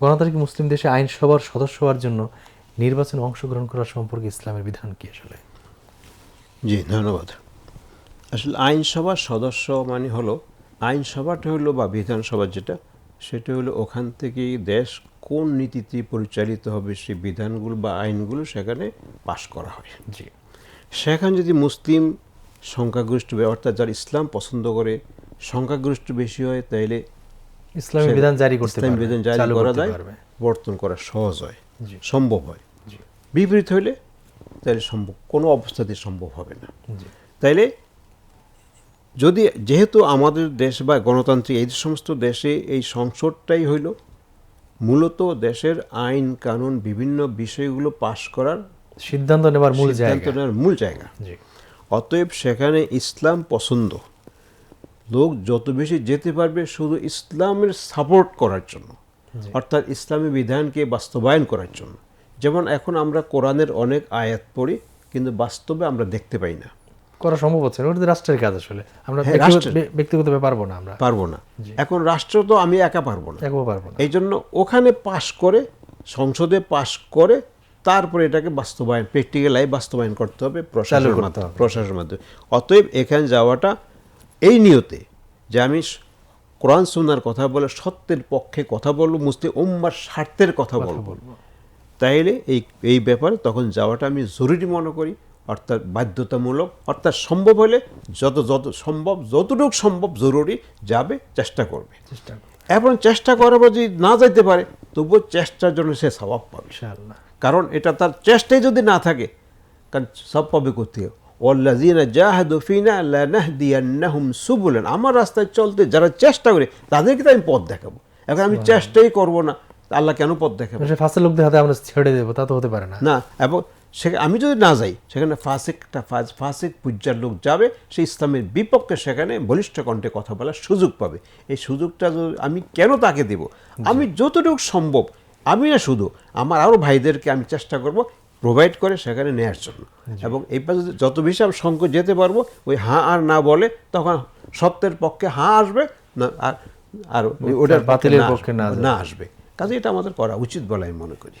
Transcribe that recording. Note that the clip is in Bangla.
গণতান্ত্রিক মুসলিম দেশে আইনসভার সদস্য হওয়ার জন্য নির্বাচনে অংশগ্রহণ করা সম্পর্কে ইসলামের বিধান কি আসলে? জি ধন্যবাদ। আসলে আইনসভার সদস্য মানে হলো আইনসভাটা হলো বা বিধানসভা যেটা সেটা হলো ওখান থেকে দেশ কোন নীতিতে পরিচালিত হবে সেই বিধানগুলো বা আইনগুলো সেখানে পাশ করা হয়। জি। সেখানে যদি মুসলিম সংখ্যাগরিষ্ঠ অর্থাৎ যারা ইসলাম পছন্দ করে সংখ্যাগরিষ্ঠ বেশি হয় তাইলে ইসলামের সে- বিধান জারি করতে ইসলামী বিধান জারি করা যায় বর্তন করা সহজ হয় সম্ভব হয়। বিপরীত হইলে তাহলে সম্ভব কোনো অবস্থাতেই সম্ভব হবে না। তাইলে যদি যেহেতু আমাদের দেশ বা গণতান্ত্রিক এই সমস্ত দেশে এই সংসদটাই হইল মূলত দেশের আইন কানুন বিভিন্ন বিষয়গুলো পাশ করার সিদ্ধান্ত নেবার মূল সিদ্ধান্ত জায়গা। নেওয়ার মূল জায়গা। অতএব সেখানে ইসলাম পছন্দ লোক যত বেশি যেতে পারবে শুধু ইসলামের সাপোর্ট করার জন্য অর্থাৎ ইসলামী বিধানকে বাস্তবায়ন করার জন্য। যেমন এখন আমরা কোরআনের অনেক আয়াত পড়ি কিন্তু বাস্তবে আমরা দেখতে পাই না। করা সম্ভব হচ্ছে না ওটা রাষ্ট্রের কাজ আসলে। আমরা হ্যাঁ। ব্যক্তিগতভাবে পারব না আমরা। পারব না। এখন রাষ্ট্র তো আমি একা পারব না। একা পারব না। এই জন্য ওখানে পাশ করে সংসদে পাশ করে তারপরে এটাকে বাস্তবায়ন প্র্যাকটিক্যাল লাইফ বাস্তবায়ন করতে হবে প্রশাসনের মাধ্যমে। প্রশাসনের মাধ্যমে। অতএব এখানে যাওয়াটা এই নিয়তে যে আমি কোরআন সুনার কথা বলে সত্যের পক্ষে কথা বলব মুসলিম উম্মার স্বার্থের কথা বলব। তাইলে এই এই ব্যাপারে তখন যাওয়াটা আমি জরুরি মনে করি অর্থাৎ বাধ্যতামূলক অর্থাৎ সম্ভব হলে যত যত সম্ভব যতটুকু সম্ভব জরুরি যাবে চেষ্টা করবে। চেষ্টা করব। এখন চেষ্টা করার পর যদি না যাইতে পারে তবুও চেষ্টার জন্য সে স্বভাব পাবে। কারণ এটা তার চেষ্টাই যদি না থাকে কারণ সব পাবে কোথায় ওল্লাজিনা জাহাদু ফিনা লানাহদিয়ান্নাহুম সুবুলান। আমার রাস্তায় চলতে যারা চেষ্টা করে তাদেরকে তো আমি পথ দেখাবো। এখন আমি চেষ্টাই করব না আল্লাহ কেন পথ দেখাবো? সে ফাঁসের লোকদের হাতে আমরা ছেড়ে দেবো তা তো হতে পারে না। না এবং সে আমি যদি না যাই সেখানে ফাসিকটা ফাস- ফাসিক পূজ্যার লোক যাবে সে ইসলামের বিপক্ষে সেখানে বলিষ্ঠ কণ্ঠে কথা বলার সুযোগ পাবে। এই সুযোগটা যদি আমি কেন তাকে দেব? আমি যতটুকু সম্ভব আমি না শুধু আমার আরও ভাইদেরকে আমি চেষ্টা করব প্রোভাইড করে সেখানে নেওয়ার জন্য। এবং এই পাশে যত বেশি আমি সংকট যেতে পারব ওই হাঁ আর না বলে তখন সত্যের পক্ষে হাঁ আসবে না আর আর ওটার পাতিলের বাতিলের পক্ষে না আসবে। কাজে এটা আমাদের করা উচিত বলে আমি মনে করি।